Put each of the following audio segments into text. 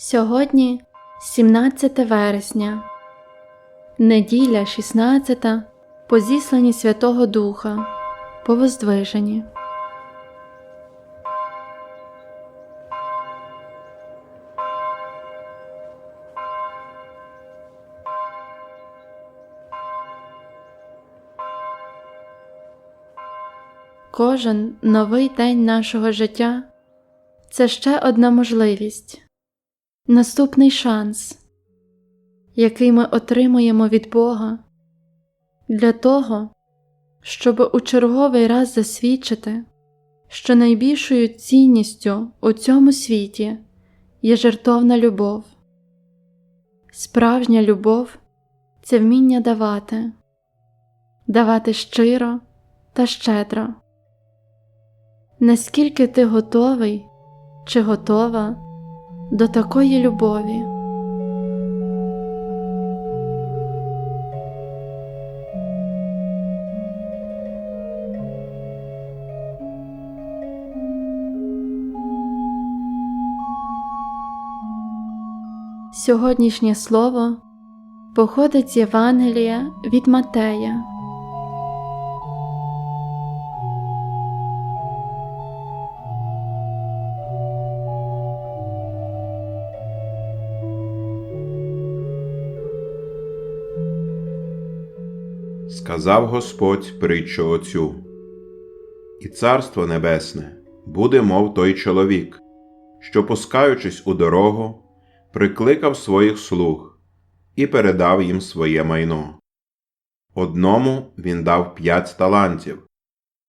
Сьогодні 17 вересня, неділя 16 по зісланні Святого Духа, по Воздвиженні. Кожен новий день нашого життя це ще одна можливість, наступний шанс, який ми отримуємо від Бога для того, щоб у черговий раз засвідчити, що найбільшою цінністю у цьому світі є жертовна любов. Справжня любов це вміння давати, давати щиро та щедро. Наскільки ти готовий чи готова до такої любові? Сьогоднішнє слово походить з Євангелія від Матея. Сказав Господь притчу оцю. І царство небесне буде, мов той чоловік, що, пускаючись у дорогу, прикликав своїх слуг і передав їм своє майно. Одному він дав п'ять талантів,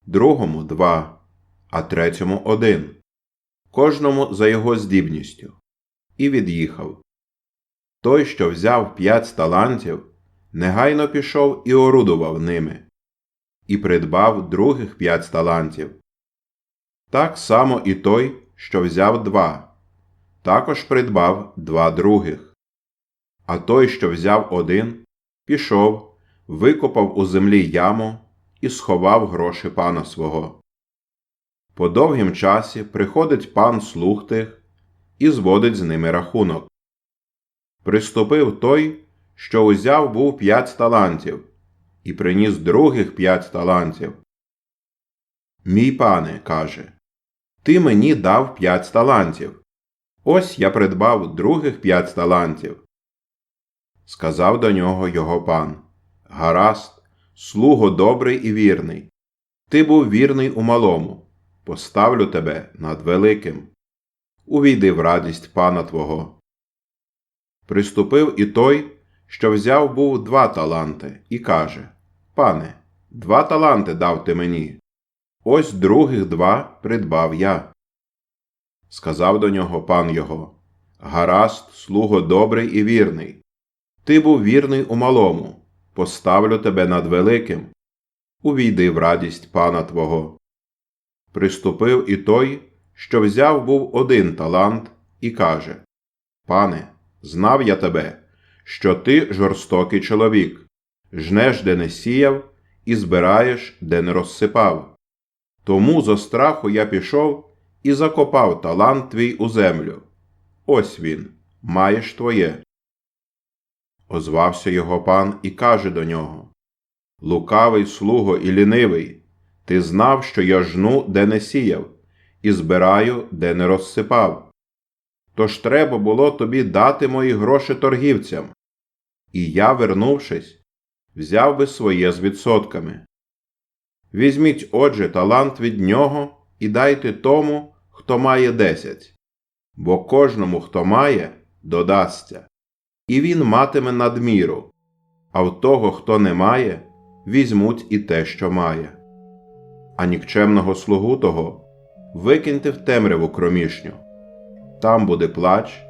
другому два, а третьому один, кожному за його здібністю, і від'їхав. Той, що взяв п'ять талантів, негайно пішов і орудував ними, і придбав других п'ять талантів. Так само і той, що взяв два, також придбав два других. А той, що взяв один, пішов, викопав у землі яму і сховав гроші пана свого. По довгім часі приходить пан слуг тих і зводить з ними рахунок. Приступив той, що узяв був п'ять талантів, і приніс других п'ять талантів. Мій пане, каже, ти мені дав п'ять талантів. Ось я придбав других п'ять талантів. Сказав до нього його пан Гаразд, слуго добрий і вірний. Ти був вірний у малому, поставлю тебе над великим. Увійди в радість пана твого. Приступив і той, що взяв був два таланти, і каже Пане, два таланти дав ти мені. Ось других два придбав я. Сказав до нього пан його Гаразд, слуго добрий і вірний. Ти був вірний у малому, поставлю тебе над великим. Увійди в радість пана твого. Приступив і той, що взяв був один талант, і каже Пане, знав я тебе що ти жорстокий чоловік, жнеш, де не сіяв, і збираєш, де не розсипав. Тому зо страху я пішов і закопав талант твій у землю. Ось він, маєш твоє. Озвався його пан і каже до нього Лукавий слуго і лінивий, ти знав, що я жну, де не сіяв, і збираю, де не розсипав. Тож треба було тобі дати мої гроші торгівцям, і я, вернувшись, взяв би своє з відсотками. Візьміть, отже, талант від нього і дайте тому, хто має десять, бо кожному, хто має, додасться, і він матиме надміру, а в того, хто не має, візьмуть і те, що має. А нікчемного слугу того викиньте в темряву кромішню, там буде плач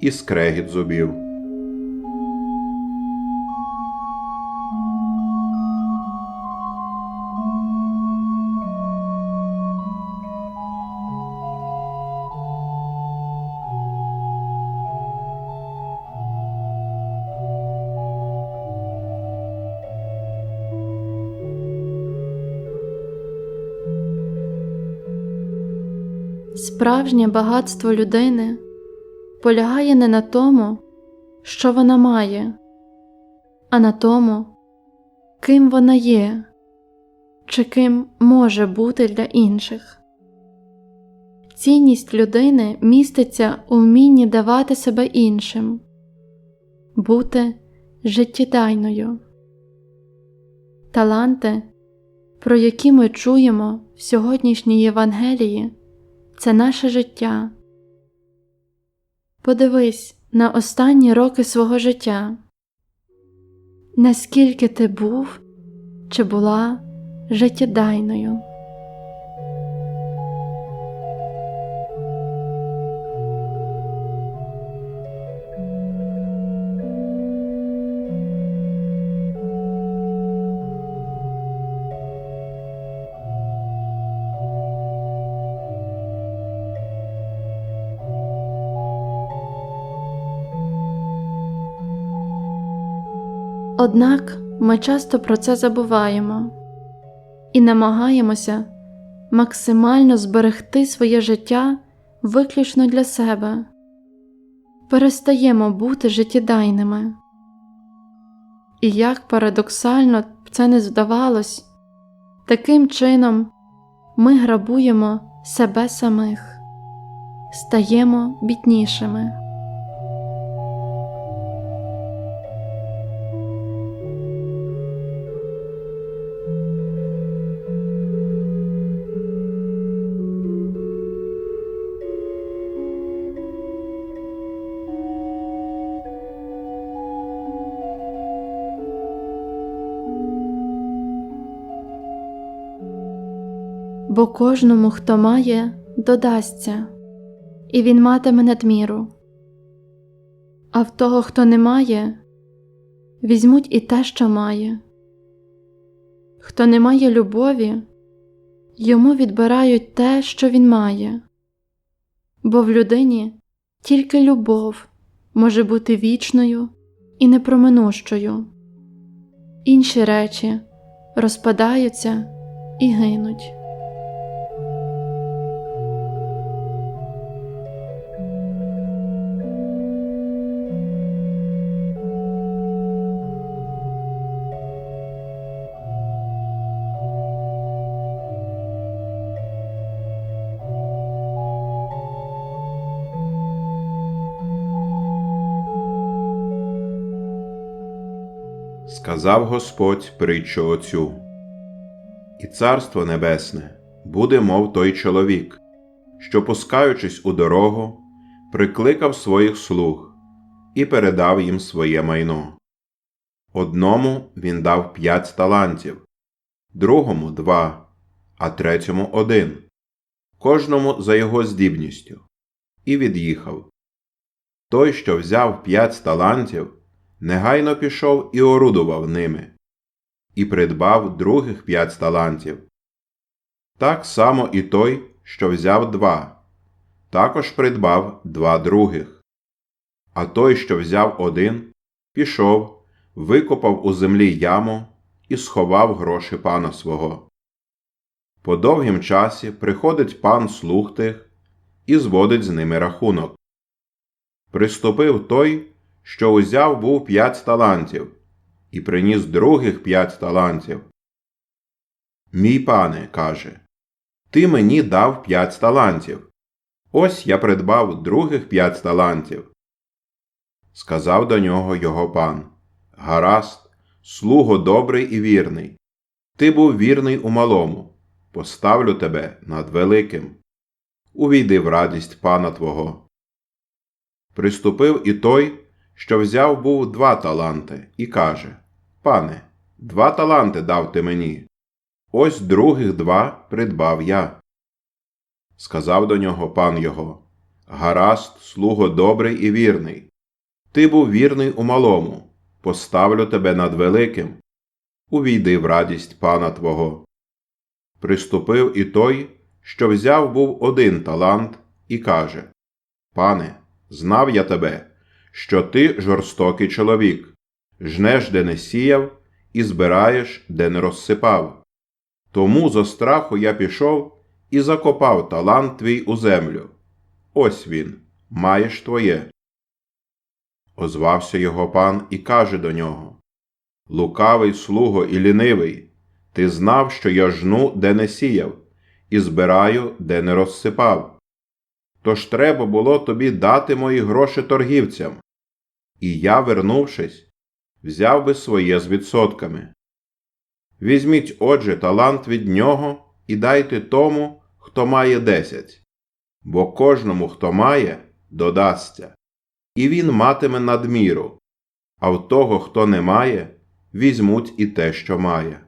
і скрегіт зубів. Справжнє багатство людини полягає не на тому, що вона має, а на тому, ким вона є, чи ким може бути для інших. Цінність людини міститься у вмінні давати себе іншим, бути життєдайною. Таланти, про які ми чуємо в сьогоднішній Євангелії, це наше життя. Подивись на останні роки свого життя, наскільки ти був чи була життєдайною. Однак ми часто про це забуваємо і намагаємося максимально зберегти своє життя виключно для себе, перестаємо бути життєдайними. І як парадоксально б це не здавалось, таким чином ми грабуємо себе самих, стаємо біднішими. Бо кожному, хто має, додасться, і він матиме надміру. А в того, хто не має, візьмуть і те, що має. Хто не має любові, йому відбирають те, що він має, бо в людині тільки любов може бути вічною і непроминущою. Інші речі розпадаються і гинуть. Сказав Господь притчу оцю. І царство небесне буде, мов той чоловік, що, пускаючись у дорогу, прикликав своїх слуг і передав їм своє майно. Одному він дав п'ять талантів, другому два, а третьому один, кожному за його здібністю, і від'їхав. Той, що взяв п'ять талантів, негайно пішов і орудував ними, і придбав других п'ять талантів. Так само і той, що взяв два, також придбав два других. А той, що взяв один, пішов, викопав у землі яму і сховав гроші пана свого. По довгім часі приходить пан слуг тих і зводить з ними рахунок. Приступив той, що узяв був п'ять талантів, і приніс других п'ять талантів. Мій пане, каже, ти мені дав п'ять талантів. Ось я придбав других п'ять талантів. Сказав до нього його пан Гаразд, слуго добрий і вірний. Ти був вірний у малому, поставлю тебе над великим. Увійди в радість пана твого. Приступив і той, що взяв був два таланти, і каже Пане, два таланти дав ти мені. Ось других два придбав я. Сказав до нього пан його Гаразд, слуго добрий і вірний. Ти був вірний у малому, поставлю тебе над великим. Увійди в радість пана твого. Приступив і той, що взяв був один талант, і каже Пане, знав я тебе що ти жорстокий чоловік, жнеш, де не сіяв, і збираєш, де не розсипав. Тому зо страху я пішов і закопав талант твій у землю. Ось він, маєш твоє. Озвався його пан і каже до нього Лукавий слуго і лінивий, ти знав, що я жну, де не сіяв, і збираю, де не розсипав. Тож треба було тобі дати мої гроші торгівцям. І я, вернувшись, взяв би своє з відсотками. Візьміть, отже, талант від нього і дайте тому, хто має десять, бо кожному, хто має, додасться, і він матиме надміру, а в того, хто не має, візьмуть і те, що має.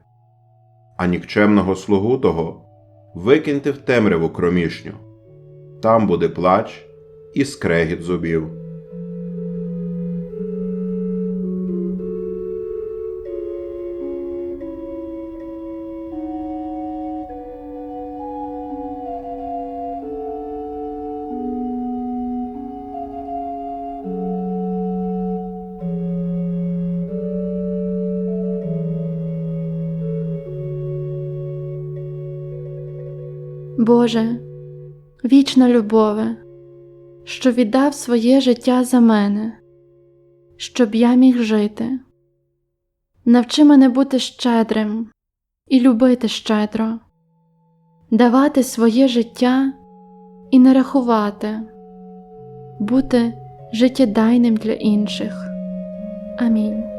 А нікчемного слугу того викиньте в темряву кромішню, там буде плач і скрегіт зубів. Боже, вічна любове, що віддав своє життя за мене, щоб я міг жити. Навчи мене бути щедрим і любити щедро, давати своє життя і не рахувати, бути життєдайним для інших. Амінь.